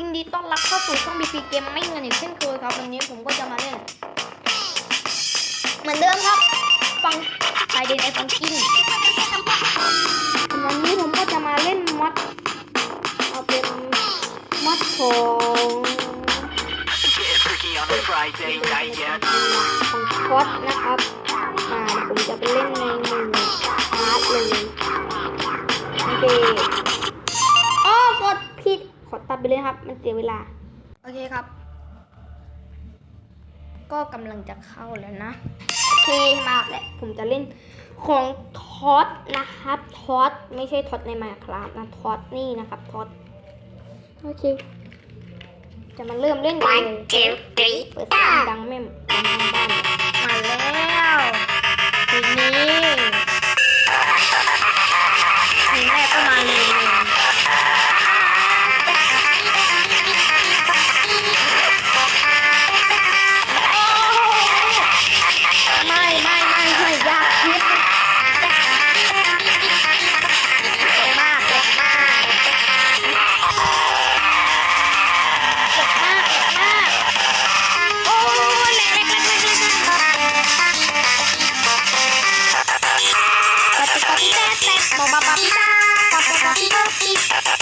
ยินดีต้อนรับเข้าสู่ช่องบีพีเกมไม่เงินอีกเช่นเคยครับวันนี้ผมก็จะมาเล่น เหมือนเดิมครับ ฟังไฟเดนไอฟังกินวันนี้ผมก็จะมาเล่นมอดเอาเป็นมอดของของคอสนะครับอ่าผมจะไปเล่นใน ตัดไปเลยครับ มันเสียเวลา โอเคครับ ก็กำลังจะเข้าแล้วนะ โอเคมาแล้วผมจะเล่นของทอสนะครับทอสไม่ใช่ทอสในมาครับนะทอสนี่นะครับทอสโอเค จะมาเริ่มเล่นกันเลย two, three, เปิดเสียงดังแม่ม Bye.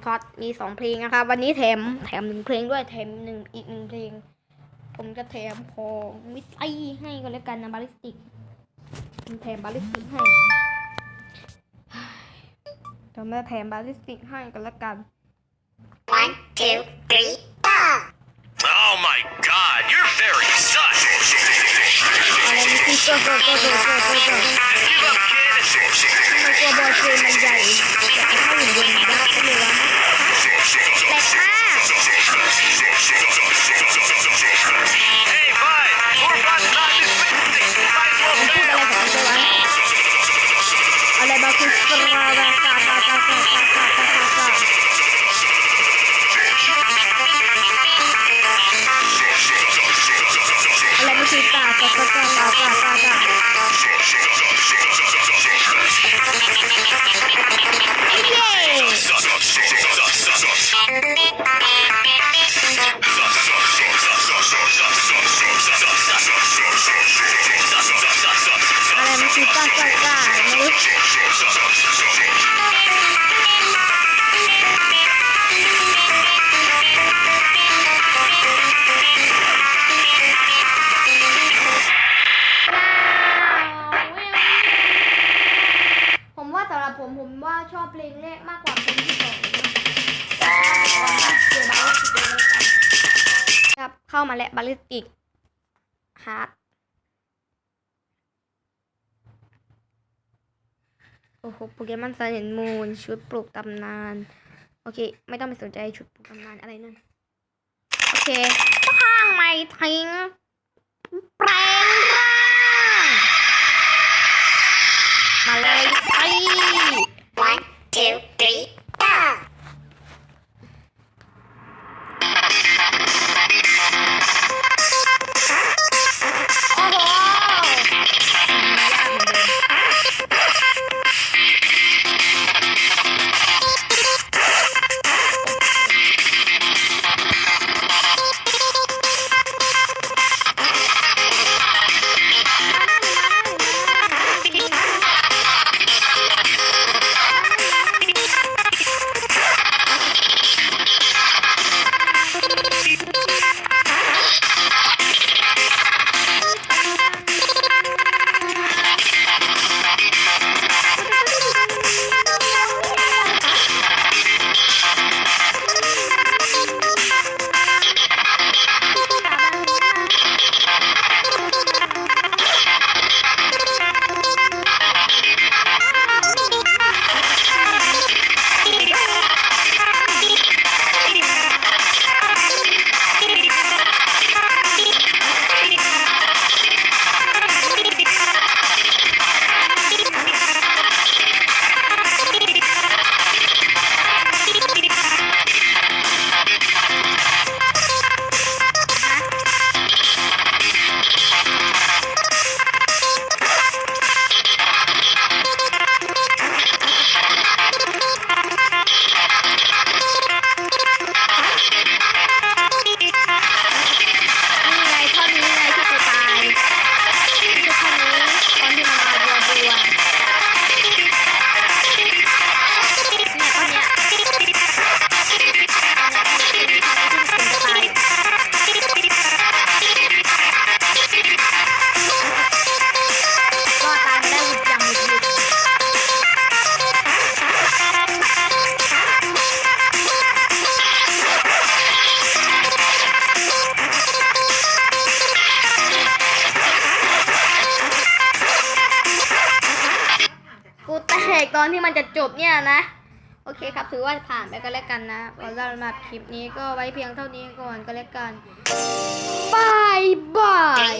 ของท็อตมีสองเพลงนะครับ วันนี้แถมแถมหนึ่งเพลงด้วยแถมหนึ่งอีกหนึ่งเพลง ผมจะแถมของมิสไอให้ก็แล้วกันนะบาลิสติกผมแถมบาลิสติกให้ผมจะแถมบาลิสติกให้ก็แล้วกัน one, two, three, four. Oh my god, you're very sus. Shit. มากกว่าเพลงที่สองครับเข้ามาแล้วบาลิสติกฮาร์ดโอ้โหโปเกมอนซันเห็นมูนชุดปลูกตำนาน โอเค ไม่ต้องไปสนใจชุดปลูกตำนานอะไรนั่น โอเคข้างไม่ทิ้งแปลง อนที่มันจะจบเนี่ยนะ โอเคครับถือว่าผ่านไปก็แล้วกันนะสำหรับคลิปนี้ก็ไว้เพียงเท่านี้ก่อนก็แล้วกันบายบาย